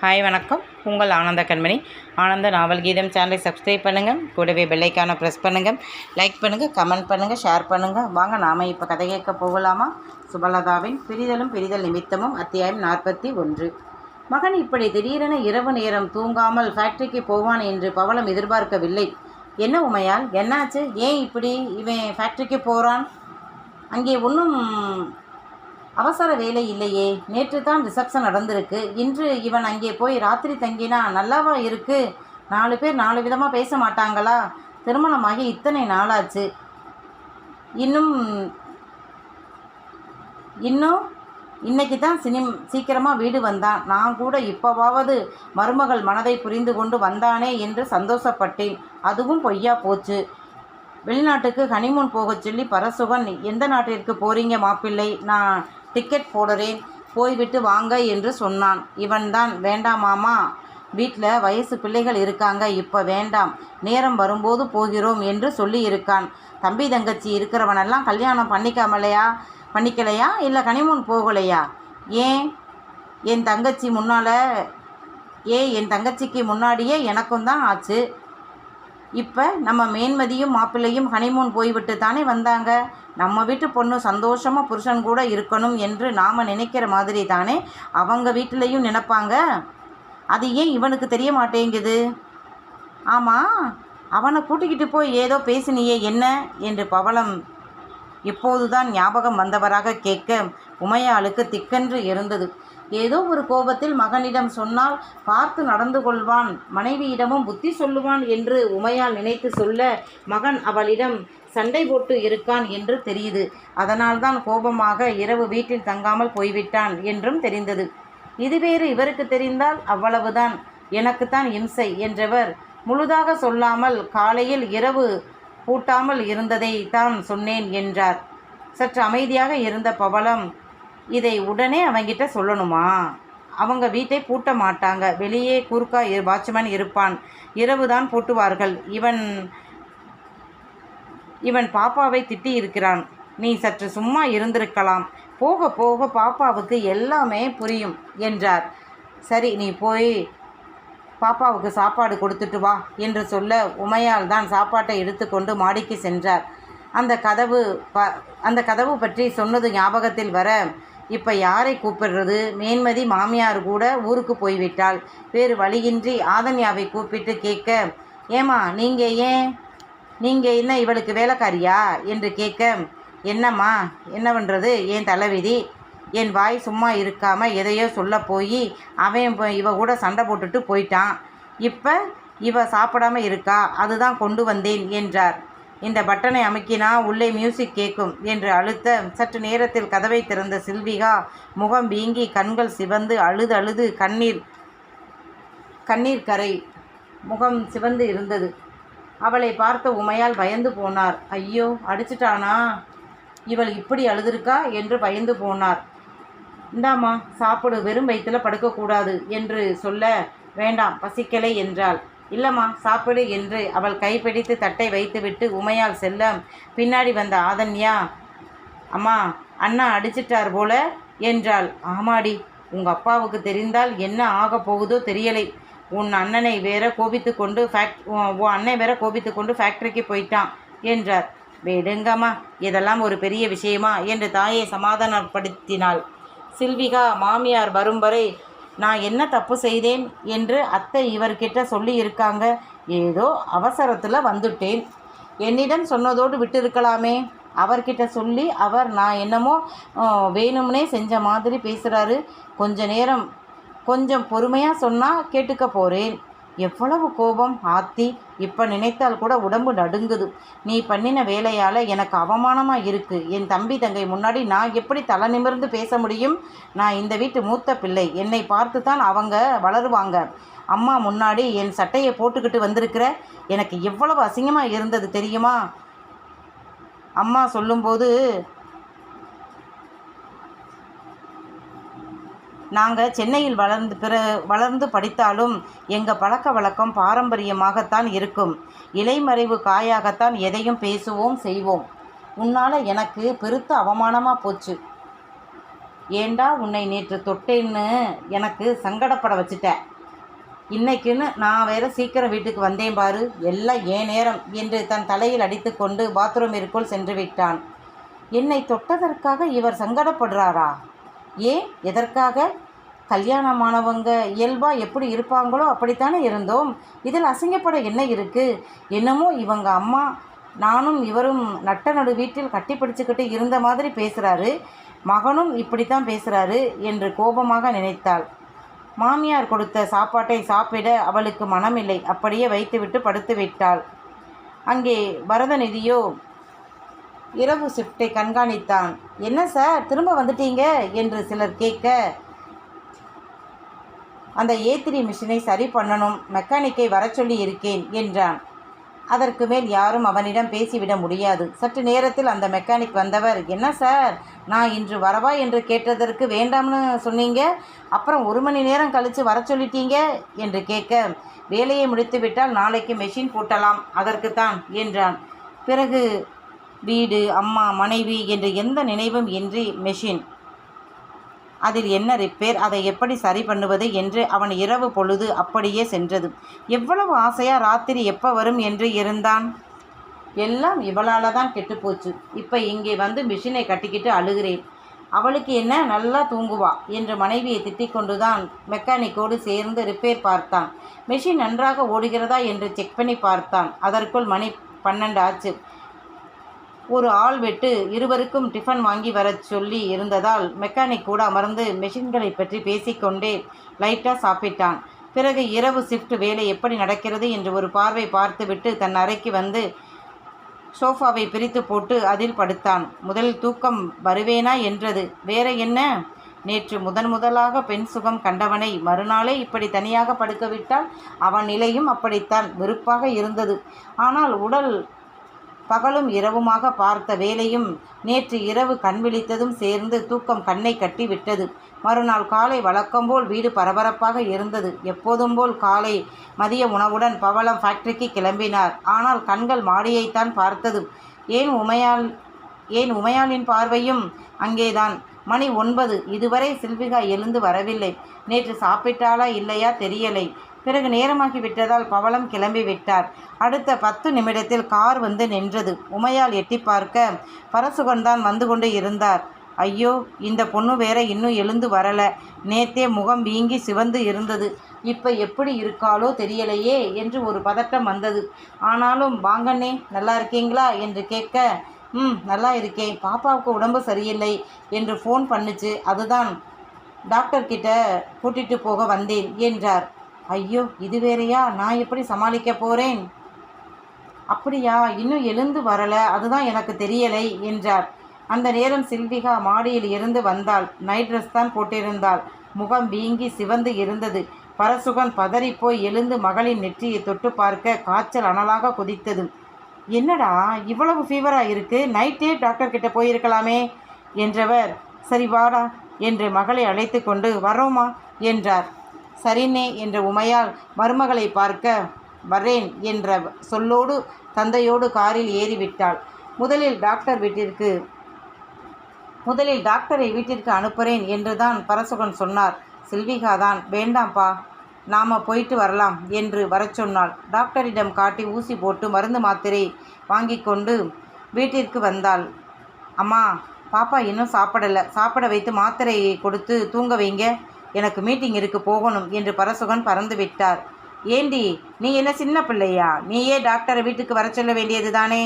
Hi வணக்கம். உங்கள் ஆனந்த கண்மணி. ஆனந்த நாவல் கீதம் சேனலை சப்ஸ்கிரைப் பண்ணுங்கள் கூடவே பெல்லைக்கான ப்ரெஸ் பண்ணுங்கள் லைக் பண்ணுங்கள் கமெண்ட் பண்ணுங்கள் ஷேர் பண்ணுங்கள் வாங்க நாம் இப்போ கதை கேட்க போகலாமா? சுபலதாவின் பிரிதலும் பிரிதல் நிமித்தமும் அத்தியாயம் நாற்பத்தி ஒன்று. மகன் இப்படி திடீரென இரவு நேரம் தூங்காமல் ஃபேக்ட்ரிக்கு போவான் என்று பவளம் எதிர்பார்க்கவில்லை. என்ன உமையால்? என்னாச்சு? ஏன் இப்படி இவன் ஃபேக்ட்ரிக்கு போகிறான் அங்கே ஒன்றும் அவசர வேலை இல்லையே. நேற்று தான் ரிசப்ஷன் நடந்திருக்கு. இன்று இவன் அங்கே போய் ராத்திரி தங்கினா நல்லாவா இருக்கு? நாலு பேர் நாலு விதமாக பேச மாட்டாங்களா? திருமணமாகி இத்தனை நாளாச்சு. இன்னும் இன்னும் இன்னைக்கு தான் சினிம் சீக்கிரமாக வீடு வந்தான். நான் கூட இப்போவாவது மருமகள் மனதை புரிந்து கொண்டு வந்தானே என்று சந்தோஷப்பட்டேன். அதுவும் பொய்யா போச்சு. வெளிநாட்டுக்கு ஹனிமூன் போகச் சொல்லி பரசுவன் எந்த நாட்டிற்கு போறீங்க மாப்பிள்ளை? நான் டிக்கெட் போடுறேன். போய்விட்டு வாங்க என்று சொன்னான். இவன்தான் வேண்டாம் மாமா. வீட்டில் வயசு பிள்ளைகள் இருக்காங்க. இப்போ வேண்டாம். நேரம் வரும்போது போகிறோம் என்று சொல்லி இருக்கான் தம்பி தங்கச்சி இருக்கிறவனெல்லாம் கல்யாணம் பண்ணிக்காமலையா? பண்ணிக்கலையா? இல்லை கனிமூன் போகலையா? ஏன்? என் தங்கச்சி முன்னால் ஏ என் தங்கச்சிக்கு முன்னாடியே எனக்கும் தான் ஆச்சு. இப்போ நம்ம மேன்மதியும் மாப்பிள்ளையும் ஹனிமூன் போய்விட்டு தானே வந்தாங்க? நம்ம வீட்டு பொண்ணு சந்தோஷமாக புருஷன் கூட இருக்கணும் என்று நாம் நினைக்கிற மாதிரி தானே அவங்க வீட்டிலையும் நினைப்பாங்க? அது ஏன் இவனுக்கு தெரிய மாட்டேங்குது? ஆமாம் அவனை கூட்டிக்கிட்டு போய் ஏதோ பேசினியே என்ன? என்று பவளம் இப்போதுதான் ஞாபகம் வந்தவராக கேட்க உமையாளுக்கு திக்கென்று இருந்தது. ஏதோ ஒரு கோபத்தில் மகனிடம் சொன்னால் பார்த்து நடந்து கொள்வான் மனைவியிடமும் புத்தி சொல்லுவான் என்று உமையால் நினைத்து சொல்ல மகன் அவளிடம் சண்டை போட்டு இருக்கான் என்று தெரியுது. அதனால்தான் கோபமாக இரவு வீட்டில் தங்காமல் போய்விட்டான் என்றும் தெரிந்தது. இது வேறு இவருக்கு தெரிந்தால் அவ்வளவுதான். எனக்குத்தான் இம்சை என்றவர் முழுதாக சொல்லாமல் காலையில் இரவு பூட்டாமல் இருந்ததை தான் சொன்னேன் என்றார். சற்று அமைதியாக இருந்த பவளம் இதை உடனே அவங்கிட்ட சொல்லணுமா? அவங்க வீட்டை பூட்ட மாட்டாங்க. வெளியே குறுக்கா வாட்ச்மேன் இருப்பான். இரவு தான் பூட்டுவார்கள். இவன் இவன் பாப்பாவை திட்டி இருக்கிறான். நீ சற்று சும்மா இருந்திருக்கலாம். போக போக பாப்பாவுக்கு எல்லாமே புரியும் என்றார். சரி நீ போய் பாப்பாவுக்கு சாப்பாடு கொடுத்துட்டு வா என்று சொல்ல உமையால் தான் சாப்பாட்டை எடுத்துக்கொண்டு மாடிக்கு சென்றார். அந்த கதவு ப அந்த கதவு பற்றி சொன்னது ஞாபகத்தில் வர இப்போ யாரை கூப்பிடுறது? மேன்மதி மாமியார் கூட ஊருக்கு போய்விட்டாள். வேறு வழியின்றி ஆதன்யாவை கூப்பிட்டு கேட்க ஏமா நீங்கள் ஏன்? நீங்கள் என்ன இவளுக்கு வேலைக்காரியா? என்று கேட்க என்னம்மா என்ன பண்ணுறது என் தலைவிதி? என் வாய் சும்மா இருக்காமல் எதையோ சொல்ல போய் அவன் இவ கூட சண்டை போட்டுட்டு போயிட்டான். இப்போ இவ சாப்பிடாம இருக்கா? அதுதான் கொண்டு வந்தேன் என்றார். இந்த பட்டனை அமுக்கினா உள்ளே மியூசிக் கேட்கும் என்று அழுத்த சற்று நேரத்தில் கதவை திறந்த சில்விகா முகம் வீங்கி கண்கள் சிவந்து அழுது அழுது கண்ணீர் கண்ணீர் கரை முகம் சிவந்து இருந்தது. அவளை பார்த்த உமையால் பயந்து போனார். ஐயோ அடிச்சிட்டானா? இவள் இப்படி அழுதுருக்கா? என்று பயந்து போனார். இந்தாம்மா சாப்பிடு வெறும் வயிற்றில் படுக்கக்கூடாது என்று சொல்ல வேண்டாம் பசிக்கலை என்றாள். இல்லைம்மா சாப்பிடு என்று அவள் கைப்பிடித்து தட்டை வைத்துவிட்டு உமையால் செல்ல பின்னாடி வந்த ஆதன்யா அம்மா அண்ணா அடிச்சிட்டார் போல என்றாள். ஆமாடி உங்கள் அப்பாவுக்கு தெரிந்தால் என்ன ஆக போகுதோ தெரியலை. உன் அண்ணனை வேற கோபித்து கொண்டு ஃபேக்ட் உன் அண்ணன் வேற கோபித்து கொண்டு ஃபேக்டரிக்கு போயிட்டான் என்றார். விடுங்கம்மா இதெல்லாம் ஒரு பெரிய விஷயமா என்று தாயை சமாதானப்படுத்தினாள். சில்விகா மாமியார் வரும் வரை நான் என்ன தப்பு செய்தேன் என்று அத்தை இவர்கிட்ட சொல்லி இருக்காங்க ஏதோ அவசரத்தில் வந்துட்டேன். என்னிடம் சொன்னதோடு விட்டிருக்கலாமே. அவர்கிட்ட சொல்லி அவர் நான் என்னமோ வேணும்னே செஞ்ச மாதிரி பேசுகிறாரு கொஞ்ச நேரம் கொஞ்சம் பொறுமையாக சொன்னால் கேட்டுக்க போகிறேன் எவ்வளவு கோபம் ஆத்தி இப்போ நினைத்தால் கூட உடம்பு நடுங்குது. நீ பண்ணின வேலையால் எனக்கு அவமானமாக இருக்குது என் தம்பி தங்கை முன்னாடி நான் எப்படி தலை நிமிர்ந்து பேச முடியும்? நான் இந்த வீட்டு மூத்த பிள்ளை. என்னை பார்த்து தான் அவங்க வளருவாங்க. அம்மா முன்னாடி என் சட்டையை போட்டுக்கிட்டு வந்திருக்கிற? எனக்கு எவ்வளவு அசிங்கமாக இருந்தது தெரியுமா? அம்மா சொல்லும்போது நாங்கள் சென்னையில் வளர்ந்து பிற வளர்ந்து படித்தாலும் எங்கள் பழக்க வழக்கம் பாரம்பரியமாகத்தான் இருக்கும். இலைமறைவு காயாகத்தான் எதையும் பேசுவோம் செய்வோம். உன்னால் எனக்கு பெருத்த அவமானமாக போச்சு. ஏண்டா உன்னை நேற்று தொட்டேன்னு எனக்கு சங்கடப்பட வச்சுட்ட இன்னைக்குன்னு நான் வேற சீக்கிரம் வீட்டுக்கு வந்தேன் பாரு. எல்லாம் ஏன் நேரம்? என்று தன் தலையில் அடித்துக்கொண்டு பாத்ரூமிற்குள் சென்று விட்டான். என்னை தொட்டதற்காக இவர் சங்கடப்படுறாரா? ஏன்? எதற்காக? கல்யாணமானவங்க இயல்பாக எப்படி இருப்பாங்களோ அப்படித்தானே இருந்தோம். இதில் அசிங்கப்பட என்ன இருக்குது என்னமோ இவங்க அம்மா நானும் இவரும் நட்ட நடு வீட்டில் கட்டி பிடிச்சிக்கிட்டு இருந்த மாதிரி பேசுகிறாரு மகனும் இப்படித்தான் பேசுகிறாரு என்று கோபமாக நினைத்தாள். மாமியார் கொடுத்த சாப்பாட்டை சாப்பிட அவளுக்கு மனமில்லை. அப்படியே வைத்துவிட்டு படுத்து விட்டாள். அங்கே பரதநிதியோ இரவு ஷிஃப்டை கண்காணித்தான். என்ன சார்? திரும்ப வந்துட்டீங்க? என்று சிலர் கேட்க அந்த ஏத்திரி மிஷினை சரி பண்ணணும். மெக்கானிக்கை வர சொல்லி இருக்கேன் என்றான். அதற்கு மேல் யாரும் அவனிடம் பேசிவிட முடியாது. சற்று நேரத்தில் அந்த மெக்கானிக் வந்தவர் என்ன சார்? நான் இன்று வரவா என்று கேட்டதற்கு வேண்டாம்னு சொன்னீங்க? அப்புறம் ஒரு மணி நேரம் கழித்து வர சொல்லிட்டீங்க? என்று கேட்க வேலையை முடித்துவிட்டால் நாளைக்கு மெஷின் பூட்டலாம். அதற்குத்தான் என்றான். பிறகு வீடு அம்மா மனைவி என்று எந்த நினைவும் இன்றி மெஷின் அதில் என்ன ரிப்பேர் அதை எப்படி சரி பண்ணுவது என்று அவன் இரவு பொழுது அப்படியே சென்றது. எவ்வளவு ஆசையா ராத்திரி எப்போ வரும் என்று இருந்தான்? எல்லாம் இவளால் தான் கெட்டுப்போச்சு இப்போ இங்கே வந்து மிஷினை கட்டிக்கிட்டு அழுகிறேன். அவளுக்கு என்ன? நல்லா தூங்குவா என்று மனைவியை திட்டிக் கொண்டுதான் மெக்கானிக்கோடு சேர்ந்து ரிப்பேர் பார்த்தான். மெஷின் நன்றாக ஓடுகிறதா என்று செக் பண்ணி பார்த்தான். அதற்குள் மணி பன்னெண்டு ஆச்சு. ஒரு ஆள் வெட்டு இருவருக்கும் டிஃபன் வாங்கி வரச் சொல்லி இருந்ததால் மெக்கானிக் கூட அமர்ந்து மெஷின்களை பற்றி பேசிக்கொண்டே லைட்டாக சாப்பிட்டான். பிறகு இரவு ஷிஃப்ட் வேலை எப்படி நடக்கிறது என்று ஒரு பார்வை பார்த்துவிட்டு தன் அறைக்கு வந்து சோஃபாவை பிரித்து போட்டு அதில் படுத்தான். முதல் தூக்கம் வருவேனா என்றது. வேற என்ன? நேற்று முதன் முதலாக பெண் சுகம் கண்டவனை மறுநாளே இப்படி தனியாக படுக்கவிட்டால் அவன் நிலையும் அப்படித்தான் வெறுப்பாக இருந்தது. ஆனால் உடல் பகலும் இரவுமாக பார்த்த வேலையும் நேற்று இரவு கண் விழித்ததும் சேர்ந்து தூக்கம் கண்ணை கட்டி விட்டது. மறுநாள் காலை வழக்கம்போல் வீடு பரபரப்பாக இருந்தது. எப்போதும் போல் காலை மதிய உணவுடன் பவளம் ஃபேக்டரிக்கு கிளம்பினார். ஆனால் கண்கள் மாடியைத்தான் பார்த்தது. ஏன் உமையால் ஏன் உமையாளின் பார்வையும் அங்கேதான்? மணி ஒன்பது. இதுவரை சில்விகா எழுந்து வரவில்லை. நேற்று சாப்பிட்டாளா இல்லையா தெரியலை. பிறகு நேரமாகி விட்டதால் பவளம் கிளம்பி விட்டார். அடுத்த பத்து நிமிடத்தில் கார் வந்து நின்றது. உமையால் எட்டி பார்க்க பரசுகன் தான் வந்து கொண்டு இருந்தார். ஐயோ இந்த பொண்ணு வேற இன்னும் எழுந்து வரல. நேத்தே முகம் வீங்கி சிவந்து இருந்தது. இப்போ எப்படி இருக்காளோ தெரியலையே என்று ஒரு பதட்டம் வந்தது. ஆனாலும் வாங்கண்ணே நல்லா இருக்கீங்களா? என்று கேட்க ம் நல்லா இருக்கேன். பாப்பாவுக்கு உடம்பு சரியில்லை என்று ஃபோன் பண்ணுச்சு. அதுதான் டாக்டர்கிட்ட கூட்டிகிட்டு கூட்டிட்டு போக வந்தேன் என்றார். ஐயோ இது வேறையா? நான் எப்படி சமாளிக்க போகிறேன் அப்படியா? இன்னும் எழுந்து வரல. அதுதான் எனக்கு தெரியலை என்றார். அந்த நேரம் சில்விகா மாடியில் இருந்து வந்தாள். நைட் ட்ரெஸ் தான் போட்டிருந்தாள். முகம் வீங்கி சிவந்து இருந்தது. பரசுகன் பதறிப்போய் எழுந்து மகளின் நெற்றியை தொட்டு பார்க்க காய்ச்சல் அனலாக குதித்தது. என்னடா இவ்வளவு ஃபீவரா இருக்கு? நைட்டே டாக்டர் கிட்ட போயிருக்கலாமே என்றவர். சரி வாடா என்று மகளை அழைத்து கொண்டு வரோமா என்றார். சரினே என்ற உமையால் மருமகளை பார்க்க வரேன் என்ற சொல்லோடு தந்தையோடு காரில் ஏறிவிட்டாள். முதலில் டாக்டர் வீட்டிற்கு முதலில் டாக்டரை வீட்டிற்கு அனுப்புகிறேன் என்று தான் பரசுகன் சொன்னார். சில்விகா தான் வேண்டாம்ப்பா நாம் போயிட்டு வரலாம் என்று வரச் சொன்னாள். டாக்டரிடம் காட்டி ஊசி போட்டு மருந்து மாத்திரை வாங்கி கொண்டு வீட்டிற்கு வந்தாள். அம்மா பாப்பா இன்னும் சாப்பிடலை. சாப்பிட வைத்து மாத்திரையை கொடுத்து தூங்க வைங்க. எனக்கு மீட்டிங் இருக்கு போகணும் என்று பரசுகன் பறந்து விட்டார். ஏண்டி நீ என்ன சின்ன பிள்ளையா? நீயே டாக்டரை வீட்டுக்கு வர சொல்ல வேண்டியது தானே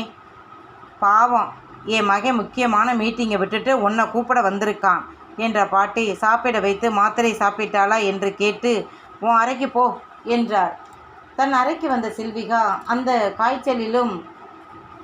பாவம் என் மகன் முக்கியமான மீட்டிங்கை விட்டுட்டு உன்னை கூப்பிட வந்திருக்கான் என்ற பாட்டி சாப்பிட வைத்து மாத்திரை சாப்பிட்டாளா என்று கேட்டு உன் அறைக்கு போ என்றார். தன் அறைக்கு வந்த சில்விகா அந்த காய்ச்சலிலும்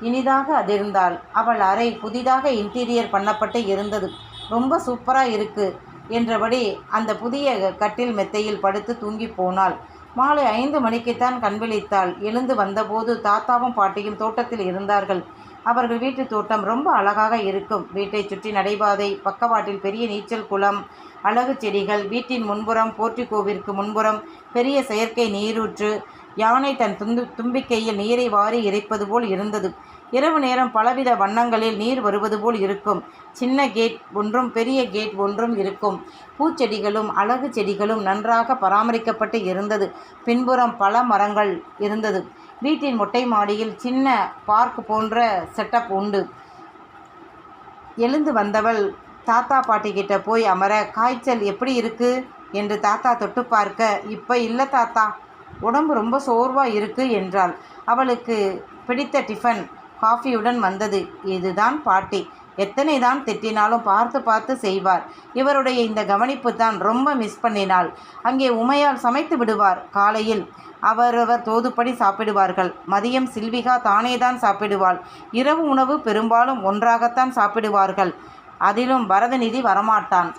இனிதாக அதிர்ந்தாள். அவள் அறை புதிதாக இன்டீரியர் பண்ணப்பட்டு இருந்தது. ரொம்ப சூப்பராக இருக்குது என்றபடி அந்த புதிய கட்டில் மெத்தையில் படுத்து தூங்கி போனாள். மாலை ஐந்து மணிக்குத்தான் கண்விழித்தாள் எழுந்து வந்தபோது தாத்தாவும் பாட்டியும் தோட்டத்தில் இருந்தார்கள். அவர்கள் வீட்டு தோட்டம் ரொம்ப அழகாக இருக்கும். வீட்டை சுற்றி நடைபாதை பக்கவாட்டில் பெரிய நீச்சல் குளம் அழகு செடிகள் வீட்டின் முன்புறம் போர்ட்டிகோவிற்கு முன்புறம் பெரிய செயற்கை நீரூற்று யானை தன் துந்து தும்பிக்கையில் நீரை வாரி இறைப்பது போல் இருந்தது. இரவு நேரம் பலவித வண்ணங்களில் நீர் வருவது போல் இருக்கும். சின்ன கேட் ஒன்றும் பெரிய கேட் ஒன்றும் இருக்கும். பூச்செடிகளும் அழகு செடிகளும் நன்றாக பராமரிக்கப்பட்டு இருந்தது. பின்புறம் பல மரங்கள் இருந்தது. வீட்டின் மொட்டை மாடியில் சின்ன பார்க் போன்ற செட்டப் உண்டு. எழுந்து வந்தவள் தாத்தா பாட்டி கிட்ட போய் அமர காய்ச்சல் எப்படி இருக்கு? என்று தாத்தா தொட்டு பார்க்க இப்போ இல்லை தாத்தா. உடம்பு ரொம்ப சோர்வாக இருக்கு என்றாள். அவளுக்கு பிடித்த டிஃபன் காஃபியுடன் வந்தது. இதுதான் பாட்டி. எத்தனை தான் திட்டினாலும் பார்த்து பார்த்து செய்வார். இவருடைய இந்த கவனிப்பு தான் ரொம்ப மிஸ் பண்ணினாள். அங்கே உமையால் சமைத்து விடுவார். காலையில் அவரவர் தோதுப்படி சாப்பிடுவார்கள். மதியம் சில்விகா தானே தான் சாப்பிடுவாள். இரவு உணவு பெரும்பாலும் ஒன்றாகத்தான் சாப்பிடுவார்கள். அதிலும் பரதநிதி வரமாட்டான்.